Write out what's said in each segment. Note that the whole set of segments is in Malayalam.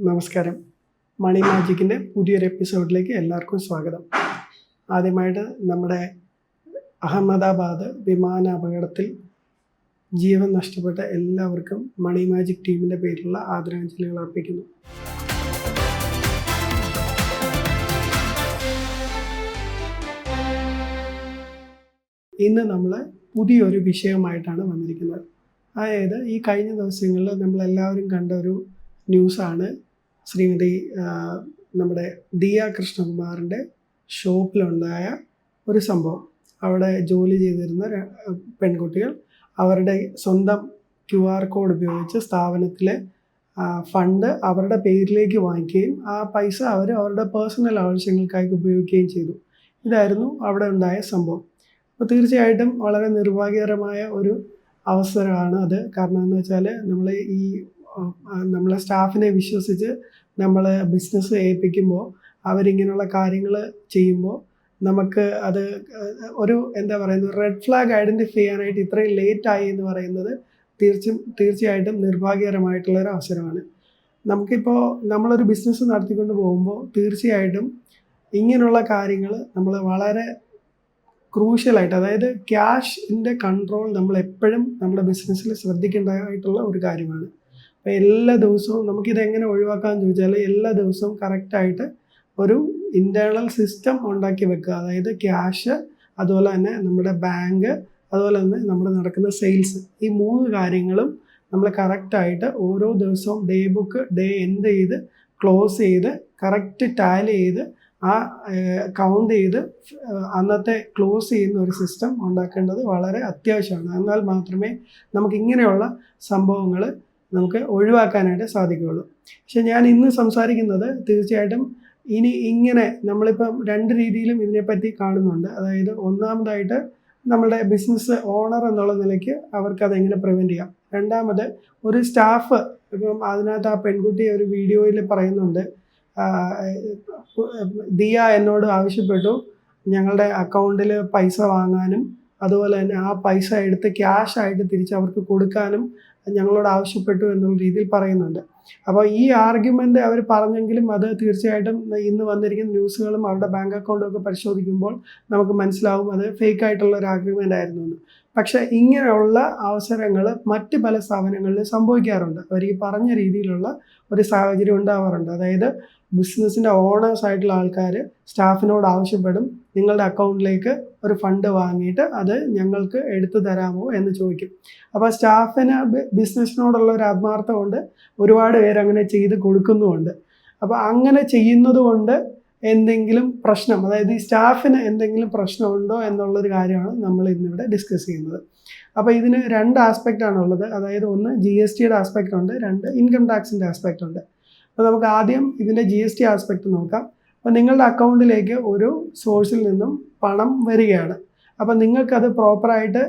നമസ്കാരം. മണി മാജിക്കിന്റെ പുതിയൊരു എപ്പിസോഡിലേക്ക് എല്ലാവർക്കും സ്വാഗതം. ആദ്യമായിട്ട് നമ്മുടെ അഹമ്മദാബാദ് വിമാന അപകടത്തിൽ ജീവൻ നഷ്ടപ്പെട്ട എല്ലാവർക്കും മണി മാജിക് ടീമിന്റെ പേരിലുള്ള ആദരാഞ്ജലികൾ അർപ്പിക്കുന്നു. ഇന്ന് നമ്മൾ പുതിയൊരു വിഷയമായിട്ടാണ് വന്നിരിക്കുന്നത്. അതായത് ഈ കഴിഞ്ഞ ദിവസങ്ങളിൽ നമ്മളെല്ലാവരും കണ്ട ഒരു ന്യൂസാണ് ശ്രീമതി നമ്മുടെ ദിയ കൃഷ്ണകുമാറിന്റെ ഷോപ്പിലുണ്ടായ ഒരു സംഭവം. അവിടെ ജോലി ചെയ്തിരുന്ന പെൺകുട്ടികൾ അവരുടെ സ്വന്തം ക്യു ആർ കോഡ് ഉപയോഗിച്ച് സ്ഥാപനത്തിലെ ഫണ്ട് അവരുടെ പേരിലേക്ക് വാങ്ങിക്കുകയും ആ പൈസ അവർ അവരുടെ പേഴ്സണൽ ആവശ്യങ്ങൾക്കായി ഉപയോഗിക്കുകയും ചെയ്തു. ഇതായിരുന്നു അവിടെ ഉണ്ടായ സംഭവം. അപ്പോൾ തീർച്ചയായിട്ടും വളരെ നിർഭാഗ്യകരമായ ഒരു അവസരമാണ് അത്. കാരണം എന്ന് വെച്ചാൽ നമ്മൾ ഈ നമ്മളെ സ്റ്റാഫിനെ വിശ്വസിച്ച് നമ്മൾ ബിസിനസ് ഏൽപ്പിക്കുമ്പോൾ അവരിങ്ങനെയുള്ള കാര്യങ്ങൾ ചെയ്യുമ്പോൾ നമുക്ക് അത് ഒരു എന്താ പറയുന്നത് റെഡ് ഫ്ലാഗ് ഐഡന്റിഫൈ ചെയ്യാനായിട്ട് ഇത്രയും ലേറ്റ് ആയി എന്ന് പറയുന്നത് തീർച്ചയും തീർച്ചയായിട്ടും നിർഭാഗ്യകരമായിട്ടുള്ള ഒരു അവസരമാണ്. നമുക്കിപ്പോൾ നമ്മളൊരു ബിസിനസ് നടത്തിക്കൊണ്ട് പോകുമ്പോൾ തീർച്ചയായിട്ടും ഇങ്ങനെയുള്ള കാര്യങ്ങൾ നമ്മൾ വളരെ ക്രൂഷ്യലായിട്ട് അതായത് ക്യാഷിന്റെ കൺട്രോൾ നമ്മൾ എപ്പോഴും നമ്മുടെ ബിസിനസ്സിൽ ശ്രദ്ധിക്കേണ്ടതായിട്ടുള്ള ഒരു കാര്യമാണ്. അപ്പോൾ എല്ലാ ദിവസവും നമുക്കിത് എങ്ങനെ ഒഴിവാക്കാമെന്ന് ചോദിച്ചാൽ എല്ലാ ദിവസവും കറക്റ്റായിട്ട് ഒരു ഇന്റേർണൽ സിസ്റ്റം ഉണ്ടാക്കി വെക്കുക. അതായത് ക്യാഷ് അതുപോലെ തന്നെ നമ്മുടെ ബാങ്ക് അതുപോലെ തന്നെ നമ്മുടെ നടക്കുന്ന സെയിൽസ് ഈ മൂന്ന് കാര്യങ്ങളും നമ്മൾ കറക്റ്റായിട്ട് ഓരോ ദിവസവും ഡേ ബുക്ക് ഡേ എൻഡ് ചെയ്ത് ക്ലോസ് ചെയ്ത് കറക്റ്റ് ടാലി ചെയ്ത് ആ കൗണ്ട് ചെയ്ത് അന്നത്തെ ക്ലോസ് ചെയ്യുന്ന ഒരു സിസ്റ്റം ഉണ്ടാക്കേണ്ടത് വളരെ അത്യാവശ്യമാണ്. എന്നാൽ മാത്രമേ നമുക്ക് ഇങ്ങനെയുള്ള സംഭവങ്ങൾ നമുക്ക് ഒഴിവാക്കാനായിട്ട് സാധിക്കുകയുള്ളൂ. പക്ഷെ ഞാൻ ഇന്ന് സംസാരിക്കുന്നത് തീർച്ചയായിട്ടും ഇനി ഇങ്ങനെ നമ്മളിപ്പം രണ്ട് രീതിയിലും ഇതിനെപ്പറ്റി കാണുന്നുണ്ട്. അതായത് ഒന്നാമതായിട്ട് നമ്മുടെ ബിസിനസ് ഓണർ എന്നുള്ള നിലയ്ക്ക് അവർക്ക് അതെങ്ങനെ പ്രിവെന്റ് ചെയ്യാം? രണ്ടാമത് ഒരു സ്റ്റാഫ് ഇപ്പം അതിനകത്ത് ആ പെൺകുട്ടി ഒരു വീഡിയോയിൽ പറയുന്നുണ്ട് ദിയ എന്നോട് ആവശ്യപ്പെട്ടു ഞങ്ങളുടെ അക്കൗണ്ടിൽ പൈസ വാങ്ങാനും അതുപോലെ തന്നെ ആ പൈസ എടുത്ത് ക്യാഷ് ആയിട്ട് തിരിച്ച് അവർക്ക് കൊടുക്കാനും ഞങ്ങളോട് ആവശ്യപ്പെട്ടു എന്നുള്ള രീതിയിൽ പറയുന്നുണ്ട്. അപ്പോൾ ഈ ആർഗ്യുമെന്റ് അവർ പറഞ്ഞെങ്കിലും അത് തീർച്ചയായിട്ടും ഇന്ന് വന്നിരിക്കുന്ന ന്യൂസുകളും അവരുടെ ബാങ്ക് അക്കൗണ്ടും ഒക്കെ പരിശോധിക്കുമ്പോൾ നമുക്ക് മനസ്സിലാവും അത് ഫേക്ക് ആയിട്ടുള്ള ഒരു ആർഗ്യുമെന്റ് ആയിരുന്നു എന്ന്. പക്ഷേ ഇങ്ങനെയുള്ള അവസരങ്ങൾ മറ്റ് പല സ്ഥാപനങ്ങളിൽ സംഭവിക്കാറുണ്ട്. അവർ ഈ പറഞ്ഞ രീതിയിലുള്ള ഒരു സാഹചര്യം ഉണ്ടാവാറുണ്ട്. അതായത് ബിസിനസ്സിന്റെ ഓണേഴ്സ് ആയിട്ടുള്ള ആൾക്കാർ സ്റ്റാഫിനോട് ആവശ്യപ്പെടും നിങ്ങളുടെ അക്കൗണ്ടിലേക്ക് ഒരു ഫണ്ട് വാങ്ങിയിട്ട് അത് ഞങ്ങൾക്ക് എടുത്തു തരാമോ എന്ന് ചോദിക്കും. അപ്പോൾ സ്റ്റാഫിന് ബിസിനസ്സിനോടുള്ള ഒരു ആത്മാർത്ഥം കൊണ്ട് ഒരുപാട് പേര് അങ്ങനെ ചെയ്ത് കൊടുക്കുന്നുമുണ്ട്. അപ്പോൾ അങ്ങനെ ചെയ്യുന്നത് കൊണ്ട് എന്തെങ്കിലും പ്രശ്നം അതായത് ഈ സ്റ്റാഫിന് എന്തെങ്കിലും പ്രശ്നമുണ്ടോ എന്നുള്ളൊരു കാര്യമാണ് നമ്മൾ ഇന്നിവിടെ ഡിസ്കസ് ചെയ്യുന്നത്. അപ്പോൾ ഇതിന് രണ്ട് ആസ്പെക്റ്റാണ് ഉള്ളത്. അതായത് ഒന്ന് ജി എസ് ടിയുടെ ആസ്പെക്റ്റ് ഉണ്ട് രണ്ട് ഇൻകം ടാക്സിന്റെ ആസ്പെക്റ്റ് ഉണ്ട്. അപ്പോൾ നമുക്ക് ആദ്യം ഇതിന്റെ ജി എസ് ടി ആസ്പെക്റ്റ് നോക്കാം. അപ്പോൾ നിങ്ങളുടെ അക്കൗണ്ടിലേക്ക് ഒരു സോഴ്സിൽ നിന്നും പണം വരികയാണ്. അപ്പോൾ നിങ്ങൾക്കത് പ്രോപ്പറായിട്ട്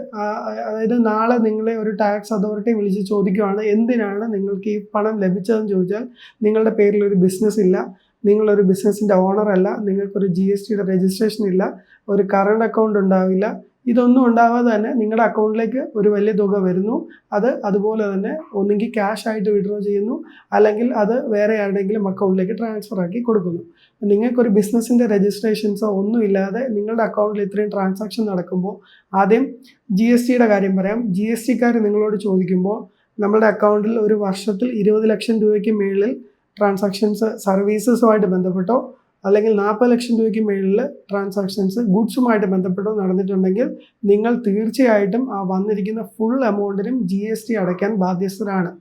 അതായത് നാളെ നിങ്ങളെ ഒരു ടാക്സ് അതോറിറ്റി വിളിച്ച് ചോദിക്കുവാണ് എന്തിനാണ് നിങ്ങൾക്ക് ഈ പണം ലഭിച്ചതെന്ന് ചോദിച്ചാൽ നിങ്ങളുടെ പേരിൽ ഒരു ബിസിനസ് ഇല്ല. നിങ്ങളൊരു ബിസിനസ്സിന്റെ ഓണർ അല്ല നിങ്ങൾക്കൊരു ജി എസ് ടിയുടെ രജിസ്ട്രേഷൻ ഇല്ല ഒരു കറണ്ട് അക്കൗണ്ട് ഉണ്ടാവില്ല ഇതൊന്നും ഉണ്ടാവാതെ തന്നെ നിങ്ങളുടെ അക്കൗണ്ടിലേക്ക് ഒരു വലിയ തുക വരുന്നു. അത് അതുപോലെ തന്നെ ഒന്നുകിൽ ക്യാഷ് ആയിട്ട് വിഡ്രോ ചെയ്യുന്നു അല്ലെങ്കിൽ അത് വേറെ ആരുടെങ്കിലും അക്കൗണ്ടിലേക്ക് ട്രാൻസ്ഫർ ആക്കി കൊടുക്കുന്നു. നിങ്ങൾക്കൊരു ബിസിനസ്സിന്റെ രജിസ്ട്രേഷൻസോ ഒന്നും ഇല്ലാതെ നിങ്ങളുടെ അക്കൗണ്ടിൽ ഇത്രയും ട്രാൻസാക്ഷൻ നടക്കുമ്പോൾ ആദ്യം ജി എസ് ടിയുടെ കാര്യം പറയാം. ജി എസ് ടിക്കാർ നിങ്ങളോട് ചോദിക്കുമ്പോൾ നമ്മുടെ അക്കൗണ്ടിൽ ഒരു വർഷത്തിൽ ഇരുപത് ലക്ഷം രൂപയ്ക്ക് മുകളിൽ ട്രാൻസാക്ഷൻസ് സർവീസസുമായിട്ട് ബന്ധപ്പെട്ടോ അല്ലെങ്കിൽ നാൽപ്പത് ലക്ഷം രൂപയ്ക്ക് മേളിൽ ട്രാൻസാക്ഷൻസ് ഗുഡ്സുമായിട്ട് ബന്ധപ്പെട്ടോ നടന്നിട്ടുണ്ടെങ്കിൽ നിങ്ങൾ തീർച്ചയായിട്ടും ആ വന്നിരിക്കുന്ന ഫുൾ എമൗണ്ടിനും ജി എസ് ടി അടയ്ക്കാൻ ബാധ്യസ്ഥരാണ്.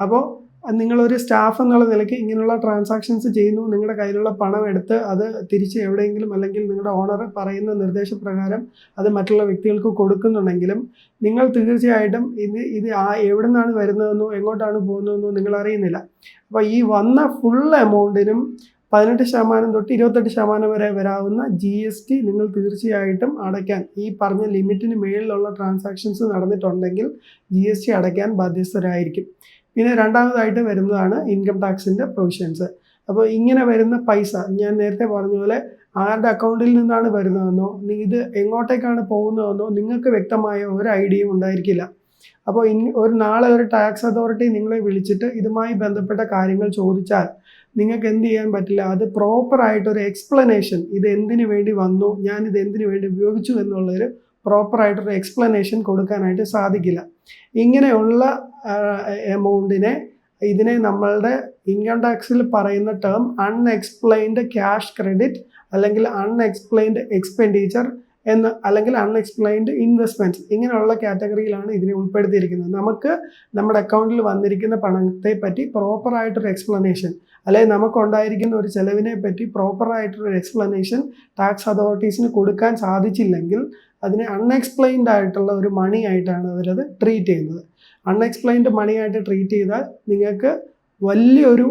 അപ്പോൾ നിങ്ങളൊരു സ്റ്റാഫ് എന്നുള്ള നിലയ്ക്ക് ഇങ്ങനെയുള്ള ട്രാൻസാക്ഷൻസ് ചെയ്യുന്നു നിങ്ങളുടെ കയ്യിലുള്ള പണം എടുത്ത് അത് തിരിച്ച് എവിടെയെങ്കിലും അല്ലെങ്കിൽ നിങ്ങളുടെ ഓണർ പറയുന്ന നിർദ്ദേശപ്രകാരം അത് മറ്റുള്ള വ്യക്തികൾക്ക് കൊടുക്കുന്നുണ്ടെങ്കിലും നിങ്ങൾ തീർച്ചയായിട്ടും ഇത് ഇത് ആ എവിടെ നിന്നാണ് വരുന്നതെന്നോ എങ്ങോട്ടാണ് പോകുന്നതെന്നോ നിങ്ങൾ അറിയുന്നില്ല. അപ്പോൾ ഈ വന്ന ഫുൾ എമൗണ്ടിനും പതിനെട്ട് ശതമാനം തൊട്ട് ഇരുപത്തെട്ട് ശതമാനം വരെ വരാവുന്ന ജി എസ് ടി നിങ്ങൾ തീർച്ചയായിട്ടും അടയ്ക്കാൻ ഈ പറഞ്ഞ ലിമിറ്റിന് മേളിലുള്ള ട്രാൻസാക്ഷൻസ് നടന്നിട്ടുണ്ടെങ്കിൽ ജി എസ് ടി അടയ്ക്കാൻ ബാധ്യസ്ഥരായിരിക്കും. പിന്നെ രണ്ടാമതായിട്ട് വരുന്നതാണ് ഇൻകം ടാക്സിന്റെ പ്രൊവിഷൻസ് അപ്പോൾ ഇങ്ങനെ വരുന്ന പൈസ ഞാൻ നേരത്തെ പറഞ്ഞ പോലെ ആരുടെ അക്കൗണ്ടിൽ നിന്നാണ് വരുന്നതെന്നോ ഇത് എങ്ങോട്ടേക്കാണ് പോകുന്നതെന്നോ നിങ്ങൾക്ക് വ്യക്തമായ ഒരു ഐഡിയയും ഉണ്ടായിരിക്കില്ല. അപ്പോൾ ഇനി ഒരു നാളെ ഒരു ടാക്സ് അതോറിറ്റി നിങ്ങളെ വിളിച്ചിട്ട് ഇതുമായി ബന്ധപ്പെട്ട കാര്യങ്ങൾ ചോദിച്ചാൽ നിങ്ങൾക്ക് എന്ത് ചെയ്യാൻ പറ്റില്ല? അത് പ്രോപ്പറായിട്ടൊരു എക്സ്പ്ലനേഷൻ ഇത് എന്തിനു വേണ്ടി വന്നു ഞാൻ ഇത് എന്തിനു വേണ്ടി ഉപയോഗിച്ചു എന്നുള്ളൊരു പ്രോപ്പറായിട്ടൊരു എക്സ്പ്ലനേഷൻ കൊടുക്കാനായിട്ട് സാധിക്കില്ല. ഇങ്ങനെയുള്ള എമൗണ്ടിനെ ഇതിനെ നമ്മളുടെ ഇൻകം ടാക്സിൽ പറയുന്ന ടേം അൺഎക്സ്പ്ലെയിൻഡ് ക്യാഷ് ക്രെഡിറ്റ് അല്ലെങ്കിൽ അൺഎക്സ്പ്ലെയിൻഡ് എക്സ്പെൻഡിച്ചർ എന്ന് അല്ലെങ്കിൽ അൺഎക്സ്പ്ലെയിൻഡ് ഇൻവെസ്റ്റ്മെന്റ്സ് ഇങ്ങനെയുള്ള കാറ്റഗറിയിലാണ് ഇതിനെ ഉൾപ്പെടുത്തിയിരിക്കുന്നത്. നമുക്ക് നമ്മുടെ അക്കൗണ്ടിൽ വന്നിരിക്കുന്ന പണത്തെ പറ്റി പ്രോപ്പറായിട്ടൊരു എക്സ്പ്ലനേഷൻ അല്ലെങ്കിൽ നമുക്കുണ്ടായിരിക്കുന്ന ഒരു ചെലവിനെ പറ്റി പ്രോപ്പറായിട്ടൊരു എക്സ്പ്ലനേഷൻ ടാക്സ് അതോറിറ്റീസിന് കൊടുക്കാൻ സാധിച്ചില്ലെങ്കിൽ അതിനെ അൺഎക്സ്പ്ലെയിൻഡ് ആയിട്ടുള്ള ഒരു മണി ആയിട്ടാണ് അവരത് ട്രീറ്റ് ചെയ്യുന്നത്. അൺഎക്സ്പ്ലെയിൻഡ് മണി ആയിട്ട് ട്രീറ്റ് ചെയ്താൽ നിങ്ങൾക്ക് വലിയൊരു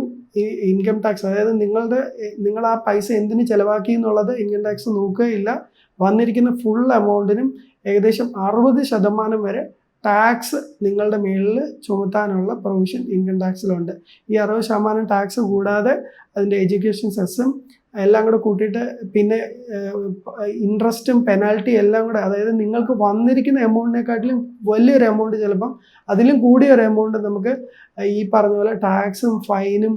ഇൻകം ടാക്സ് അതായത് നിങ്ങളുടെ നിങ്ങൾ ആ പൈസ എന്തിന് ചിലവാക്കി എന്നുള്ളത് ഇൻകം ടാക്സ് നോക്കുകയില്ല. വന്നിരിക്കുന്ന ഫുൾ എമൗണ്ടിനും ഏകദേശം അറുപത് ശതമാനം വരെ ടാക്സ് നിങ്ങളുടെ മേളിൽ ചുമത്താനുള്ള പ്രൊവിഷൻ ഇൻകം ടാക്സിലുണ്ട് ഈ അറുപത് ശതമാനം ടാക്സ് കൂടാതെ അതിന്റെ എഡ്യൂക്കേഷൻ സെസ്സും എല്ലാം കൂടെ കൂട്ടിയിട്ട് പിന്നെ ഇൻട്രസ്റ്റും പെനാൽറ്റി എല്ലാം കൂടെ അതായത് നിങ്ങൾക്ക് വന്നിരിക്കുന്ന എമൗണ്ടിനെക്കാട്ടിലും വലിയൊരു എമൗണ്ട് ചിലപ്പം അതിലും കൂടിയ ഒരു എമൗണ്ട് നമുക്ക് ഈ പറഞ്ഞ പോലെ ടാക്സും ഫൈനും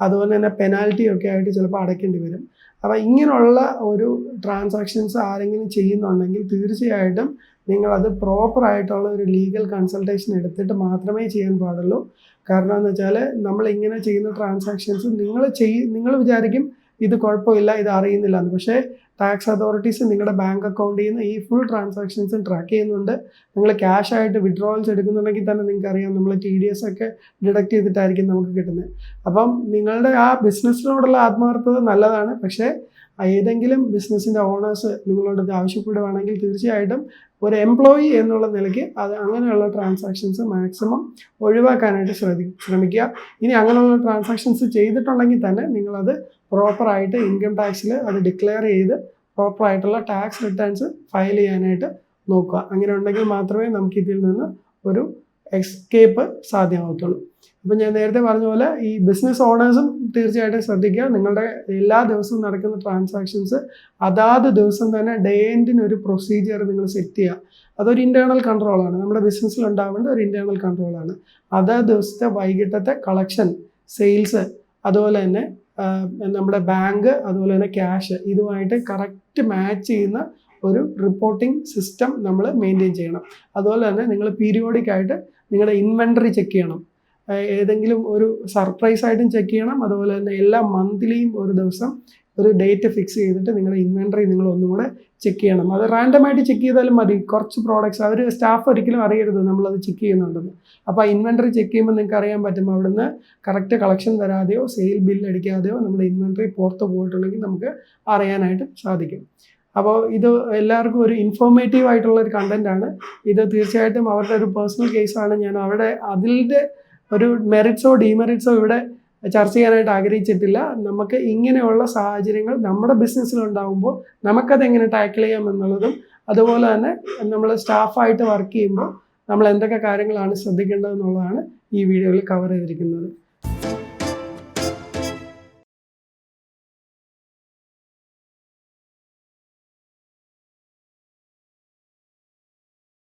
അതുപോലെ തന്നെ പെനാൽറ്റിയും ഒക്കെ ആയിട്ട് ചിലപ്പോൾ അടയ്ക്കേണ്ടി വരും. അപ്പോൾ ഇങ്ങനെയുള്ള ഒരു ട്രാൻസാക്ഷൻസ് ആരെങ്കിലും ചെയ്യുന്നുണ്ടെങ്കിൽ തീർച്ചയായിട്ടും നിങ്ങളത് പ്രോപ്പറായിട്ടുള്ള ഒരു ലീഗൽ കൺസൾട്ടേഷൻ എടുത്തിട്ട് മാത്രമേ ചെയ്യാൻ പാടുള്ളൂ. കാരണം എന്ന് വെച്ചാൽ നമ്മൾ ഇങ്ങനെ ചെയ്യുന്ന ട്രാൻസാക്ഷൻസ് നിങ്ങൾ ചെയ് നിങ്ങൾ വിചാരിക്കും ഇത് കുഴപ്പമില്ല ഇത് അറിയുന്നില്ല എന്ന്. പക്ഷേ ടാക്സ് അതോറിറ്റീസ് നിങ്ങളുടെ ബാങ്ക് അക്കൗണ്ടിൽ നിന്ന് ഈ ഫുൾ ട്രാൻസാക്ഷൻസും ട്രാക്ക് ചെയ്യുന്നുണ്ട്. നിങ്ങൾ ക്യാഷ് ആയിട്ട് വിഡ്രോവൽസ് എടുക്കുന്നുണ്ടെങ്കിൽ തന്നെ നിങ്ങൾക്ക് അറിയാം നമ്മൾ ടി ഡി എസ് ഒക്കെ ഡിഡക്ട് ചെയ്തിട്ടായിരിക്കും നമുക്ക് കിട്ടുന്നത്. അപ്പം നിങ്ങളുടെ ആ ബിസിനസ്സിനോടുള്ള ആത്മാർത്ഥത നല്ലതാണ്. പക്ഷേ ഏതെങ്കിലും ബിസിനസ്സിന്റെ ഓണേഴ്സ് നിങ്ങളോട് ആവശ്യപ്പെടുവാണെങ്കിൽ തീർച്ചയായിട്ടും ഒരു എംപ്ലോയി എന്നുള്ള നിലയ്ക്ക് അത് അങ്ങനെയുള്ള ട്രാൻസാക്ഷൻസ് മാക്സിമം ഒഴിവാക്കാനായിട്ട് ശ്രദ്ധി ശ്രമിക്കുക. ഇനി അങ്ങനെയുള്ള ട്രാൻസാക്ഷൻസ് ചെയ്തിട്ടുണ്ടെങ്കിൽ തന്നെ നിങ്ങളത് പ്രോപ്പറായിട്ട് ഇൻകം ടാക്സിൽ അത് ഡിക്ലെയർ ചെയ്ത് പ്രോപ്പറായിട്ടുള്ള ടാക്സ് റിട്ടേൺസ് ഫയൽ ചെയ്യാനായിട്ട് നോക്കുക. അങ്ങനെ ഉണ്ടെങ്കിൽ മാത്രമേ നമുക്ക് ഇതിൽ നിന്ന് ഒരു എസ്കേപ്പ് സാധ്യമാകത്തുള്ളൂ അപ്പം ഞാൻ നേരത്തെ പറഞ്ഞ പോലെ ഈ ബിസിനസ് ഓണേഴ്സും തീർച്ചയായിട്ടും ശ്രദ്ധിക്കുക. നിങ്ങളുടെ എല്ലാ ദിവസവും നടക്കുന്ന ട്രാൻസാക്ഷൻസ് അതാത് ദിവസം തന്നെ ഡേ എൻഡിന് ഒരു പ്രൊസീജിയർ നിങ്ങൾ സെറ്റ് ചെയ്യുക. അതൊരു ഇന്റേർണൽ കൺട്രോളാണ് നമ്മുടെ ബിസിനസ്സിൽ ഉണ്ടാവേണ്ട ഒരു ഇന്റേർണൽ കൺട്രോളാണ് അതാ ദിവസത്തെ വൈകിട്ടത്തെ കളക്ഷൻ സെയിൽസ് അതുപോലെ തന്നെ നമ്മുടെ ബാങ്ക് അതുപോലെ തന്നെ ക്യാഷ് ഇതുമായിട്ട് കറക്റ്റ് മാച്ച് ചെയ്യുന്ന ഒരു റിപ്പോർട്ടിംഗ് സിസ്റ്റം നമ്മൾ മെയിന്റെയിൻ ചെയ്യണം. അതുപോലെ തന്നെ നിങ്ങൾ പീരിയോഡിക് ആയിട്ട് നിങ്ങളുടെ ഇൻവെന്ററി ചെക്ക് ചെയ്യണം. ഏതെങ്കിലും ഒരു സർപ്രൈസ് ആയിട്ടും ചെക്ക് ചെയ്യണം. അതുപോലെ തന്നെ എല്ലാ മന്ത്ലിയും ഒരു ദിവസം ഒരു ഡേറ്റ് ഫിക്സ് ചെയ്തിട്ട് നിങ്ങളുടെ ഇൻവെന്ററി നിങ്ങൾ ഒന്നും കൂടെ ചെക്ക് ചെയ്യണം. അത് റാൻഡമായിട്ട് ചെക്ക് ചെയ്താലും മതി. കുറച്ച് പ്രോഡക്റ്റ്സ് അവർ സ്റ്റാഫ് ഒരിക്കലും അറിയരുത് നമ്മളത് ചെക്ക് ചെയ്യുന്നുണ്ടെന്ന്. അപ്പോൾ ആ ഇൻവെന്ററി ചെക്ക് ചെയ്യുമ്പോൾ നിങ്ങൾക്ക് അറിയാൻ പറ്റും അവിടുന്ന് കറക്റ്റ് കളക്ഷൻ വരാതെയോ സെയിൽ ബില്ല് അടിക്കാതെയോ നമ്മുടെ ഇൻവെന്ററി പുറത്ത് പോയിട്ടുണ്ടെങ്കിൽ നമുക്ക് അറിയാനായിട്ട് സാധിക്കും. അപ്പോൾ ഇത് എല്ലാവർക്കും ഒരു ഇൻഫോർമേറ്റീവ് ആയിട്ടുള്ള ഒരു കണ്ടന്റ് ആണ്. ഇത് തീർച്ചയായിട്ടും അവരുടെ ഒരു പേഴ്സണൽ കേസാണ് ഞാൻ അവിടെ അതിന്റെ ഒരു മെറിറ്റ്സോ ഡീമെറിറ്റ്സോ ഇവിടെ ചർച്ച ചെയ്യാനായിട്ട് ആഗ്രഹിച്ചിട്ടില്ല. നമുക്ക് ഇങ്ങനെയുള്ള സാഹചര്യങ്ങൾ നമ്മുടെ ബിസിനസ്സിൽ ഉണ്ടാകുമ്പോൾ നമുക്കത് എങ്ങനെ ടാക്കിൾ ചെയ്യാം എന്നുള്ളതും അതുപോലെ തന്നെ നമ്മൾ സ്റ്റാഫായിട്ട് വർക്ക് ചെയ്യുമ്പോൾ നമ്മൾ എന്തൊക്കെ കാര്യങ്ങളാണ് ശ്രദ്ധിക്കേണ്ടതെന്നുള്ളതാണ് ഈ വീഡിയോയിൽ കവർ ചെയ്തിരിക്കുന്നത്.